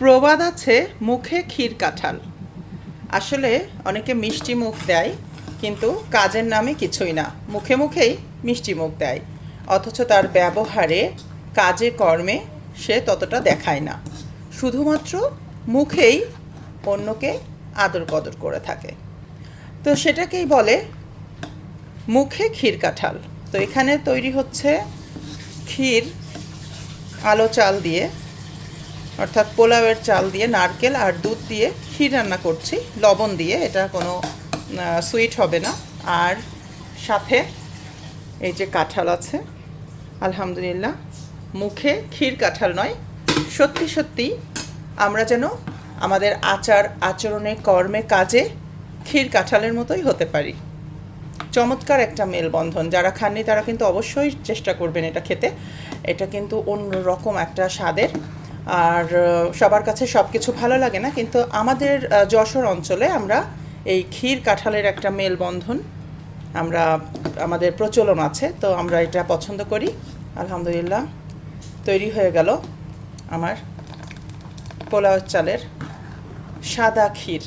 প্রবাদ আছে মুখে ক্ষীর কাঁঠাল। আসলে অনেকে মিষ্টি মুখ দেয়, কিন্তু কাজের নামে কিছুই না। মুখে মুখেই মিষ্টি মুখ দেয়। অথচ তার ব্যবহারে, কাজে কর্মে সে ততটা দেখায় না। শুধুমাত্র মুখেই অন্যকে আদর কদর করে থাকে। তো সেটাকেই বলে মুখে ক্ষীর কাঁঠাল। তো এখানে তৈরি হচ্ছে ক্ষীর আলো চাল দিয়ে অর্থাৎ পোলাওয়ের চাল দিয়ে নারকেল আর দুধ দিয়ে ক্ষীর রান্না করছি। লবণ দিয়ে, এটা কোনো সুইট হবে না। আর সাথে এই যে কাঁঠাল আছে, আলহামদুলিল্লাহ, মুখে ক্ষীর কাঁঠাল নয়। সত্যি সত্যি আমরা যেন আমাদের আচার আচরণে, কর্মে, কাজে ক্ষীর কাঁঠালের মতোই হতে পারি। চমৎকার একটা মেলবন্ধন। যারা খাননি তারা কিন্তু অবশ্যই চেষ্টা করবেন এটা খেতে। এটা কিন্তু অন্য রকম একটা স্বাদের আর সবার কাছে সব কিছু ভালো লাগে না, কিন্তু আমাদের যশোর অঞ্চলে আমরা এই ক্ষীর কাঁঠালের একটা মেলবন্ধন আমরা, আমাদের প্রচলন আছে, তো আমরা এটা পছন্দ করি। আলহামদুলিল্লাহ, তৈরি হয়ে গেল আমার পোলাও চালের সাদা ক্ষীর।